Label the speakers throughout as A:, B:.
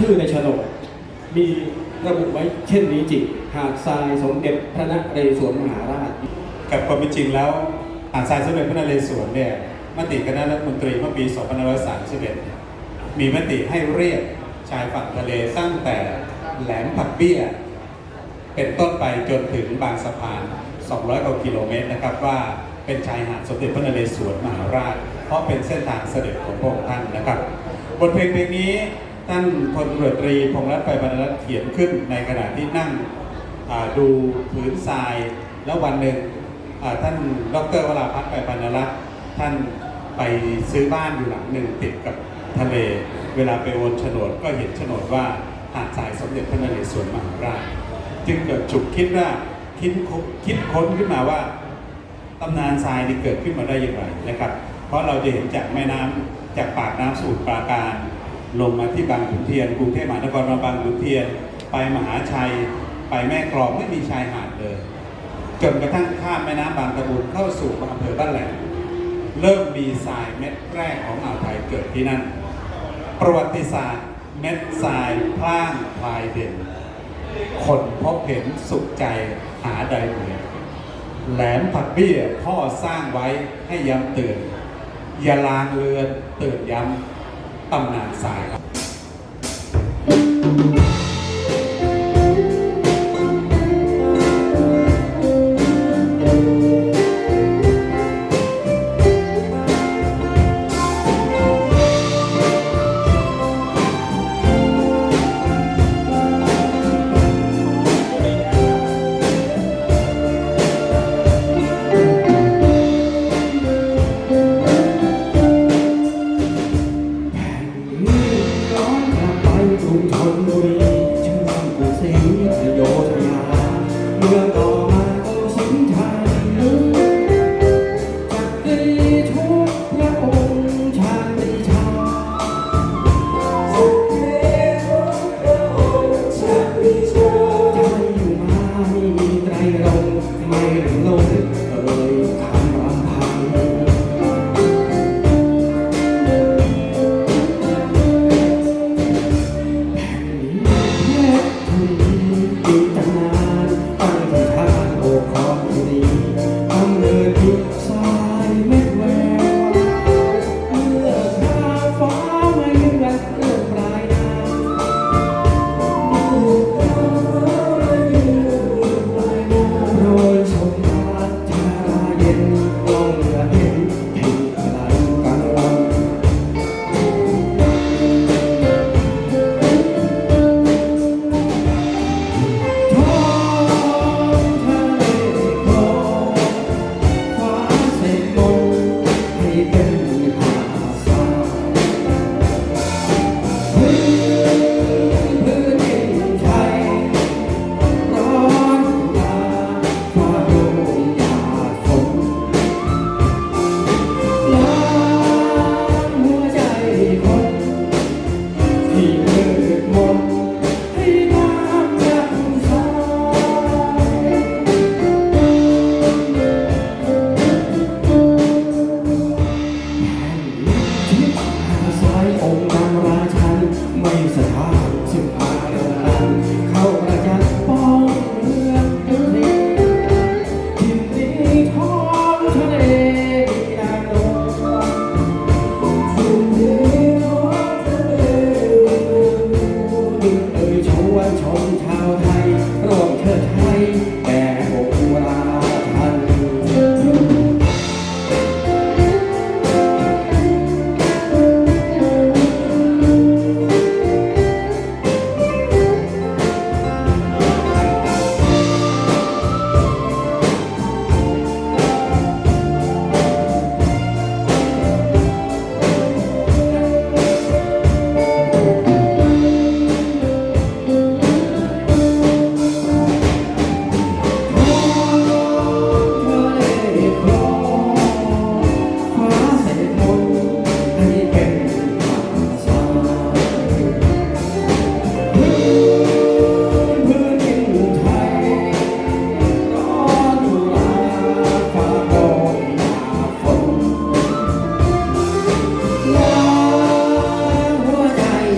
A: ชื่อในโฉนดมีระบุไว้เช่นนี้จริงหาดทรายสมเด็จพระนเรศวรมหาราช
B: กับความเป็นจริงแล้วหาดทรายสมเด็จพระนเรศวรเนี่ยมติคณะรัฐมนตรีเมื่อปี 2531 มีมติให้เรียกชายฝั่งทะเลตั้งแต่แหลมผักเบี้ย เป็นต้นไปจนถึงบางสะพาน 200กว่ากิโลเมตรนะครับว่าเป็นชายหาดสมเด็จพระนเรศวรมหาราช เพราะเป็นเส้นทางเสด็จของพระองค์ท่านนะครับ บทเพลงเพลงนี้ ท่านพลตำรวจตรีพงษ์รัตน์ไปบรรณรัตน์เขียนขึ้นในขณะที่นั่งดูผืนทราย แล้ววันหนึ่งอ่าท่านดรวราพัฒน์ไปบรรณรัตน์ท่านไปซื้อบ้านอยู่หลังหนึ่งติดกับทะเล เวลาไปโอนโฉนดก็เห็นโฉนดว่าหาดทรายสมเด็จพระนเรศวรมหาราชจึงเกิดฉุกคิดว่าคิดค้นคิดค้นขึ้นมาว่าตำนานทรายนี่เกิดขึ้นมาได้อย่างไรนะครับ เพราะเราจะเห็นจากแม่น้ำจากปากน้ำสมุทรปราการ ลงมาที่บางขุนเทียนกรุงเทพมหานครมาบางขุนเทียน ไปมหาชัย ไปแม่กลองไม่มีชายหาดเลย จนกระทั่งข้ามแม่น้ำบางตะบูนเข้าสู่อำเภอบ้านแหลมเริ่มมีทรายเม็ดแรกของอ่าวไทยเกิดที่นั่น ประวัติศาสตร์เม็ดทรายพล่างพลายเด่น คนพบเห็นสุขใจหาใดเหมือนแหลมผักเบี้ยพ่อสร้างไว้ให้ย้ำเตือนอย่าลางเลือนเตือนย้ำ ตำนานสายครับ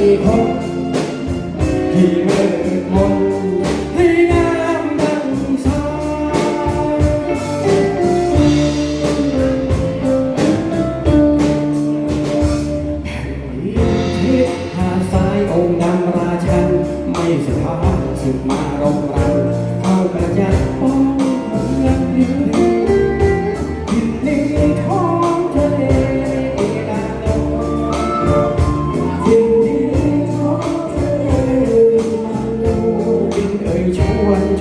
B: Baby, hope. Chúa anh